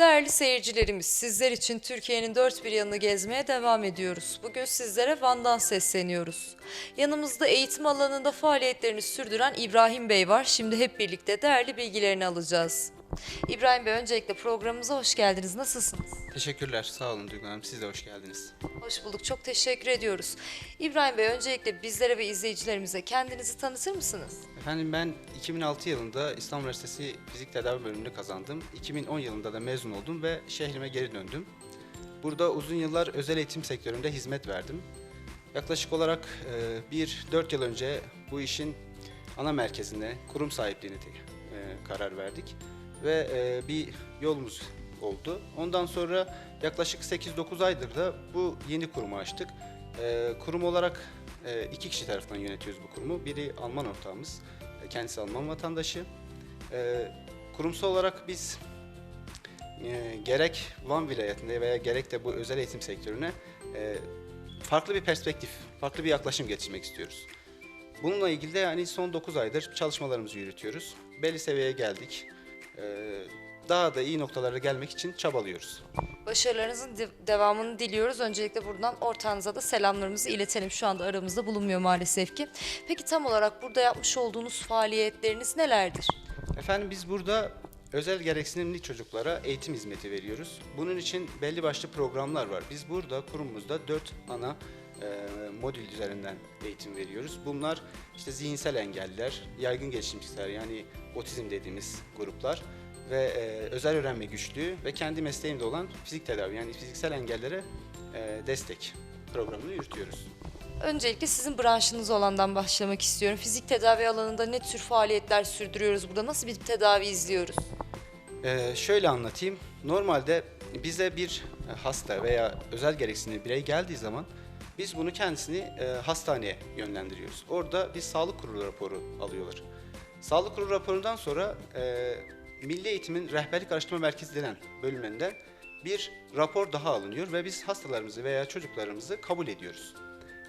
Değerli seyircilerimiz, sizler için Türkiye'nin dört bir yanını gezmeye devam ediyoruz. Bugün sizlere Van'dan sesleniyoruz. Yanımızda eğitim alanında faaliyetlerini sürdüren İbrahim Bey var. Şimdi hep birlikte değerli bilgilerini alacağız. İbrahim Bey öncelikle programımıza hoş geldiniz. Nasılsınız? Teşekkürler, sağ olun Duygu Hanım. Siz de hoş geldiniz. Hoş bulduk, çok teşekkür ediyoruz. İbrahim Bey öncelikle bizlere ve izleyicilerimize kendinizi tanıtır mısınız? Efendim ben 2006 yılında İstanbul Üniversitesi Fizik Tedavi bölümünü kazandım. 2010 yılında da mezun oldum ve şehrime geri döndüm. Burada uzun yıllar özel eğitim sektöründe hizmet verdim. Yaklaşık olarak e, bir 4 yıl önce bu işin ana merkezine, kurum sahipliğine e, karar verdik. Ve e, bir yolumuz oldu. Ondan sonra yaklaşık 8-9 aydır da bu yeni kurumu açtık. E, kurum olarak e, iki kişi tarafından yönetiyoruz bu kurumu. Biri Alman ortağımız, e, kendisi Alman vatandaşı. E, kurumsal olarak biz e, gerek Van vilayetinde veya gerek de bu özel eğitim sektörüne e, farklı bir perspektif, farklı bir yaklaşım getirmek istiyoruz. Bununla ilgili de yani son 9 aydır çalışmalarımızı yürütüyoruz. Belli seviyeye geldik. E, daha da iyi noktalara gelmek için çabalıyoruz. Başarılarınızın de- devamını diliyoruz. Öncelikle buradan ortağınıza da selamlarımızı iletelim. Şu anda aramızda bulunmuyor maalesef ki. Peki tam olarak burada yapmış olduğunuz faaliyetleriniz nelerdir? Efendim biz burada özel gereksinimli çocuklara eğitim hizmeti veriyoruz. Bunun için belli başlı programlar var. Biz burada kurumumuzda dört ana modül üzerinden eğitim veriyoruz. Bunlar işte zihinsel engelliler, yaygın gelişimciler yani otizm dediğimiz gruplar ve e, özel öğrenme güçlüğü ve kendi mesleğimde olan fizik tedavi yani fiziksel engellere e, destek programını yürütüyoruz. Öncelikle sizin branşınız olandan başlamak istiyorum. Fizik tedavi alanında ne tür faaliyetler sürdürüyoruz burada? Nasıl bir tedavi izliyoruz? Ee, şöyle anlatayım. Normalde bize bir e, hasta veya özel gereksinimli birey geldiği zaman biz bunu kendisini e, hastaneye yönlendiriyoruz. Orada bir sağlık kurulu raporu alıyorlar. Sağlık kurulu raporundan sonra e, Milli Eğitim'in Rehberlik Araştırma Merkezi denen bölümünden bir rapor daha alınıyor ve biz hastalarımızı veya çocuklarımızı kabul ediyoruz.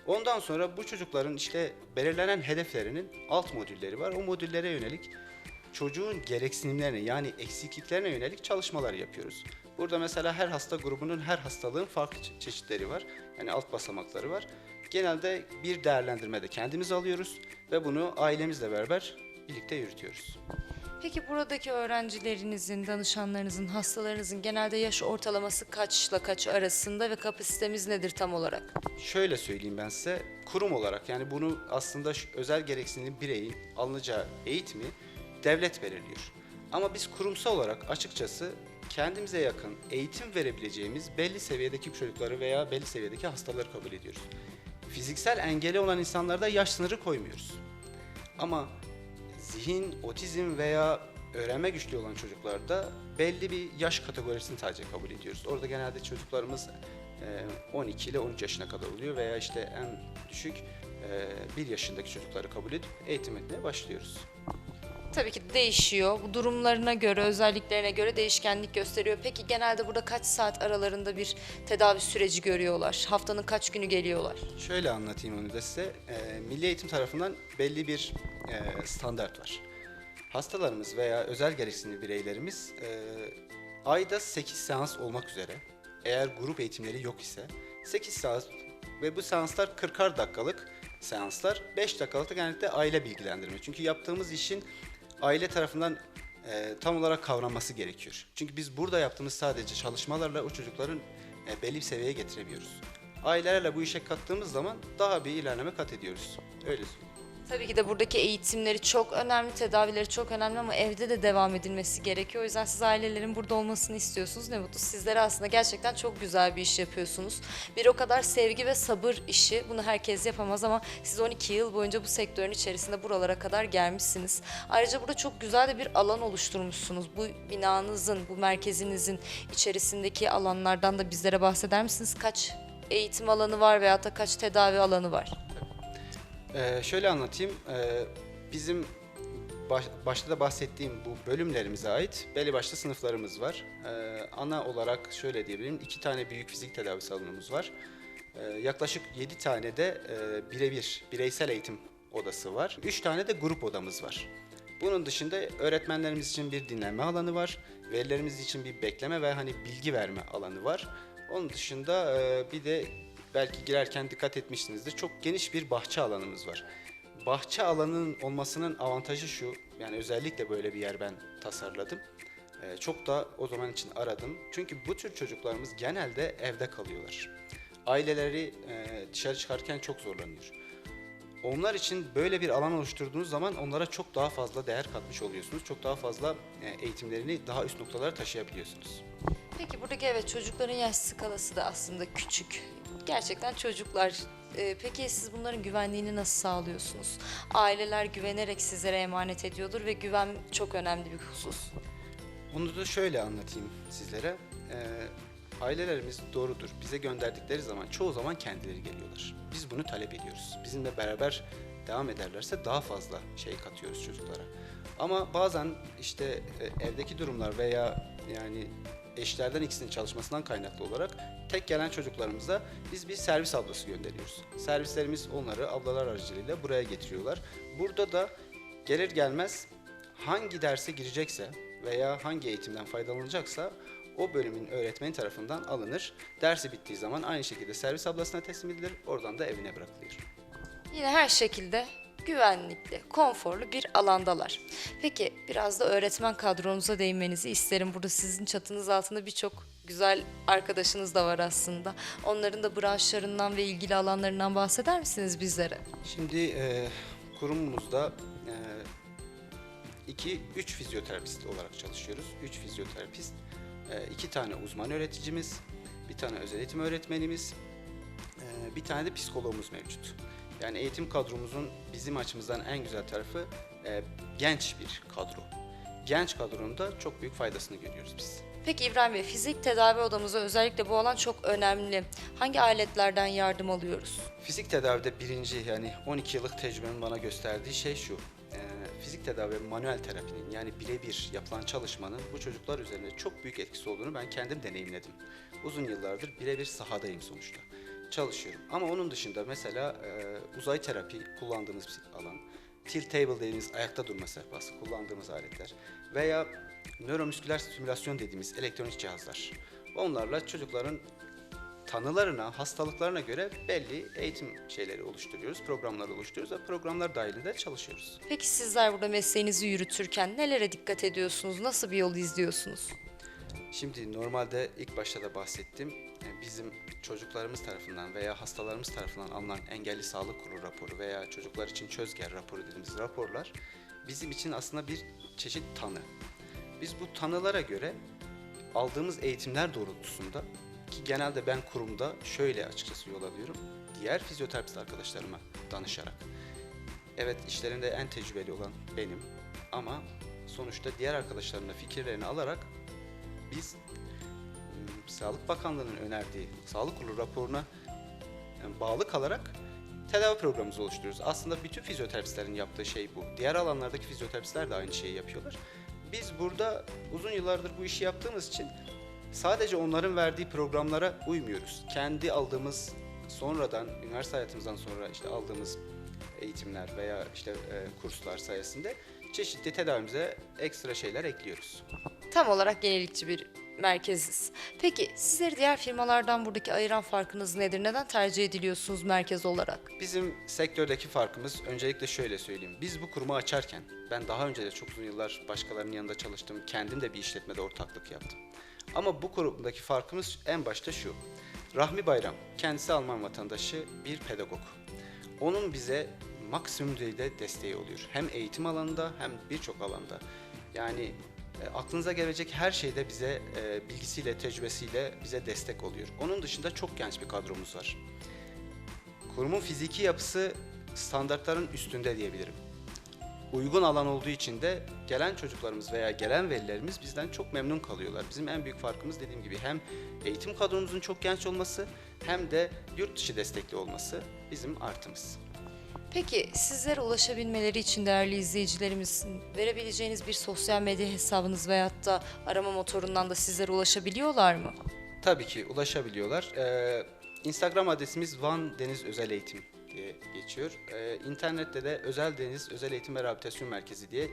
Ondan sonra bu çocukların işte belirlenen hedeflerinin alt modülleri var. O modüllere yönelik çocuğun gereksinimlerine yani eksikliklerine yönelik çalışmalar yapıyoruz. Burada mesela her hasta grubunun her hastalığın farklı çe- çeşitleri var. Yani alt basamakları var. Genelde bir değerlendirmede kendimiz alıyoruz ve bunu ailemizle beraber birlikte yürütüyoruz. Peki buradaki öğrencilerinizin, danışanlarınızın, hastalarınızın genelde yaş ortalaması kaçla kaç arasında ve kapasitemiz nedir tam olarak? Şöyle söyleyeyim ben size, kurum olarak yani bunu aslında özel gereksinimli bireyin alınacağı eğitimi devlet belirliyor. Ama biz kurumsal olarak açıkçası kendimize yakın eğitim verebileceğimiz belli seviyedeki çocukları veya belli seviyedeki hastaları kabul ediyoruz. Fiziksel engeli olan insanlarda yaş sınırı koymuyoruz. Ama zihin, otizm veya öğrenme güçlüğü olan çocuklarda belli bir yaş kategorisini sadece kabul ediyoruz. Orada genelde çocuklarımız e, 12 ile 13 yaşına kadar oluyor veya işte en düşük 1 yaşındaki çocukları kabul edip eğitim etmeye başlıyoruz. Tabii ki değişiyor. Bu durumlarına göre, özelliklerine göre değişkenlik gösteriyor. Peki genelde burada kaç saat aralarında bir tedavi süreci görüyorlar? Haftanın kaç günü geliyorlar? Şöyle anlatayım onu da size. Ee, Milli Eğitim tarafından belli bir e, standart var. Hastalarımız veya özel gereksinimli bireylerimiz e, ayda 8 seans olmak üzere eğer grup eğitimleri yok ise 8 seans ve bu seanslar 40'ar dakikalık seanslar 5 dakikalık da genellikle aile bilgilendirme. Çünkü yaptığımız işin aile tarafından e, tam olarak kavranması gerekiyor. Çünkü biz burada yaptığımız sadece çalışmalarla o çocukların e, belli bir seviyeye getirebiliyoruz. Ailelerle bu işe kattığımız zaman daha bir ilerleme kat ediyoruz. Öyle söyleyeyim. Tabii ki de buradaki eğitimleri çok önemli, tedavileri çok önemli ama evde de devam edilmesi gerekiyor. O yüzden siz ailelerin burada olmasını istiyorsunuz. Ne mutlu sizlere aslında gerçekten çok güzel bir iş yapıyorsunuz. Bir o kadar sevgi ve sabır işi. Bunu herkes yapamaz ama siz 12 yıl boyunca bu sektörün içerisinde buralara kadar gelmişsiniz. Ayrıca burada çok güzel de bir alan oluşturmuşsunuz. Bu binanızın, bu merkezinizin içerisindeki alanlardan da bizlere bahseder misiniz? Kaç eğitim alanı var veyahut da kaç tedavi alanı var? Ee, şöyle anlatayım. Ee, bizim baş- başta da bahsettiğim bu bölümlerimize ait belli başlı sınıflarımız var. Ee, ana olarak şöyle diyebilirim. iki tane büyük fizik tedavi salonumuz var. Ee, yaklaşık 7 tane de e, birebir, bireysel eğitim odası var. 3 tane de grup odamız var. Bunun dışında öğretmenlerimiz için bir dinlenme alanı var. Velilerimiz için bir bekleme ve hani bilgi verme alanı var. Onun dışında e, bir de belki girerken dikkat etmişsinizdir. Çok geniş bir bahçe alanımız var. Bahçe alanının olmasının avantajı şu. Yani özellikle böyle bir yer ben tasarladım. E, çok da o zaman için aradım. Çünkü bu tür çocuklarımız genelde evde kalıyorlar. Aileleri e, dışarı çıkarken çok zorlanıyor. Onlar için böyle bir alan oluşturduğunuz zaman onlara çok daha fazla değer katmış oluyorsunuz. Çok daha fazla e, eğitimlerini daha üst noktalara taşıyabiliyorsunuz. Peki buradaki evet çocukların yaş skalası da aslında küçük. Gerçekten çocuklar. Ee, peki siz bunların güvenliğini nasıl sağlıyorsunuz? Aileler güvenerek sizlere emanet ediyordur ve güven çok önemli bir husus. Bunu da şöyle anlatayım sizlere. Ee, ailelerimiz doğrudur. Bize gönderdikleri zaman çoğu zaman kendileri geliyorlar. Biz bunu talep ediyoruz. Bizimle beraber devam ederlerse daha fazla şey katıyoruz çocuklara. Ama bazen işte e, evdeki durumlar veya yani eşlerden ikisinin çalışmasından kaynaklı olarak tek gelen çocuklarımıza biz bir servis ablası gönderiyoruz. Servislerimiz onları ablalar aracılığıyla buraya getiriyorlar. Burada da gelir gelmez hangi derse girecekse veya hangi eğitimden faydalanacaksa o bölümün öğretmeni tarafından alınır. Dersi bittiği zaman aynı şekilde servis ablasına teslim edilir. Oradan da evine bırakılıyor. Yine her şekilde güvenlikli, konforlu bir alandalar. Peki biraz da öğretmen kadronuza değinmenizi isterim. Burada sizin çatınız altında birçok güzel arkadaşınız da var aslında. Onların da branşlarından ve ilgili alanlarından bahseder misiniz bizlere? Şimdi e, kurumumuzda 2 3 fizyoterapist olarak çalışıyoruz. 3 fizyoterapist, 2 tane uzman öğreticimiz, bir tane özel eğitim öğretmenimiz, e, bir tane de psikologumuz mevcut. Yani eğitim kadromuzun bizim açımızdan en güzel tarafı e, genç bir kadro. Genç kadronun da çok büyük faydasını görüyoruz biz. Peki İbrahim Bey, fizik tedavi odamıza özellikle bu alan çok önemli. Hangi aletlerden yardım alıyoruz? Fizik tedavide birinci yani 12 yıllık tecrübemin bana gösterdiği şey şu. Ee, fizik tedavi ve manuel terapinin yani birebir yapılan çalışmanın bu çocuklar üzerinde çok büyük etkisi olduğunu ben kendim deneyimledim. Uzun yıllardır birebir sahadayım sonuçta. Çalışıyorum. Ama onun dışında mesela e, uzay terapi kullandığımız bir alan, tilt table dediğimiz ayakta durma sehpası kullandığımız aletler veya nöromüsküler stimülasyon dediğimiz elektronik cihazlar. Onlarla çocukların tanılarına, hastalıklarına göre belli eğitim şeyleri oluşturuyoruz, programlar oluşturuyoruz ve programlar dahilinde çalışıyoruz. Peki sizler burada mesleğinizi yürütürken nelere dikkat ediyorsunuz? Nasıl bir yol izliyorsunuz? Şimdi normalde ilk başta da bahsettim. Bizim çocuklarımız tarafından veya hastalarımız tarafından alınan engelli sağlık kurulu raporu veya çocuklar için çözger raporu dediğimiz raporlar bizim için aslında bir çeşit tanı. Biz bu tanılara göre aldığımız eğitimler doğrultusunda ki genelde ben kurumda şöyle açıkçası yol alıyorum. Diğer fizyoterapist arkadaşlarıma danışarak. Evet işlerinde en tecrübeli olan benim ama sonuçta diğer arkadaşlarımın da fikirlerini alarak biz Sağlık Bakanlığı'nın önerdiği sağlık kurulu raporuna bağlı kalarak tedavi programımızı oluşturuyoruz. Aslında bütün fizyoterapistlerin yaptığı şey bu. Diğer alanlardaki fizyoterapistler de aynı şeyi yapıyorlar. Biz burada uzun yıllardır bu işi yaptığımız için sadece onların verdiği programlara uymuyoruz. Kendi aldığımız sonradan üniversite hayatımızdan sonra işte aldığımız eğitimler veya işte e, kurslar sayesinde çeşitli tedavimize ekstra şeyler ekliyoruz. Tam olarak yenilikçi bir merkeziz. Peki sizleri diğer firmalardan buradaki ayıran farkınız nedir? Neden tercih ediliyorsunuz merkez olarak? Bizim sektördeki farkımız öncelikle şöyle söyleyeyim. Biz bu kurumu açarken ben daha önce de çok uzun yıllar başkalarının yanında çalıştım. Kendim de bir işletmede ortaklık yaptım. Ama bu kurumdaki farkımız en başta şu. Rahmi Bayram kendisi Alman vatandaşı bir pedagog. Onun bize maksimum düzeyde desteği oluyor. Hem eğitim alanında hem birçok alanda. Yani aklınıza gelecek her şeyde bize e, bilgisiyle, tecrübesiyle bize destek oluyor. Onun dışında çok genç bir kadromuz var. Kurumun fiziki yapısı standartların üstünde diyebilirim. Uygun alan olduğu için de gelen çocuklarımız veya gelen velilerimiz bizden çok memnun kalıyorlar. Bizim en büyük farkımız dediğim gibi hem eğitim kadromuzun çok genç olması hem de yurt dışı destekli olması bizim artımız. Peki sizlere ulaşabilmeleri için değerli izleyicilerimizin verebileceğiniz bir sosyal medya hesabınız veyahut da arama motorundan da sizlere ulaşabiliyorlar mı? Tabii ki ulaşabiliyorlar. Ee, Instagram adresimiz Van Deniz Özel Eğitim diye geçiyor. Ee, internette de Özel Deniz Özel Eğitim ve Rehabilitasyon Merkezi diye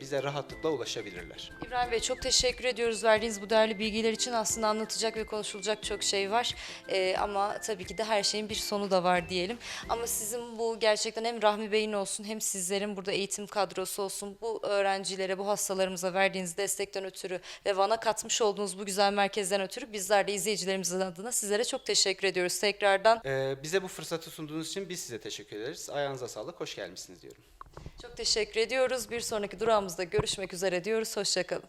bize rahatlıkla ulaşabilirler. İbrahim Bey çok teşekkür ediyoruz verdiğiniz bu değerli bilgiler için. Aslında anlatacak ve konuşulacak çok şey var. Ee, ama tabii ki de her şeyin bir sonu da var diyelim. Ama sizin bu gerçekten hem Rahmi Bey'in olsun hem sizlerin burada eğitim kadrosu olsun bu öğrencilere, bu hastalarımıza verdiğiniz destekten ötürü ve Van'a katmış olduğunuz bu güzel merkezden ötürü bizler de izleyicilerimizin adına sizlere çok teşekkür ediyoruz tekrardan. E, bize bu fırsatı sunduğunuz için biz size teşekkür ederiz. Ayağınıza sağlık, hoş gelmişsiniz diyorum. Çok teşekkür ediyoruz. Bir sonraki durağımızda görüşmek üzere diyoruz. Hoşçakalın.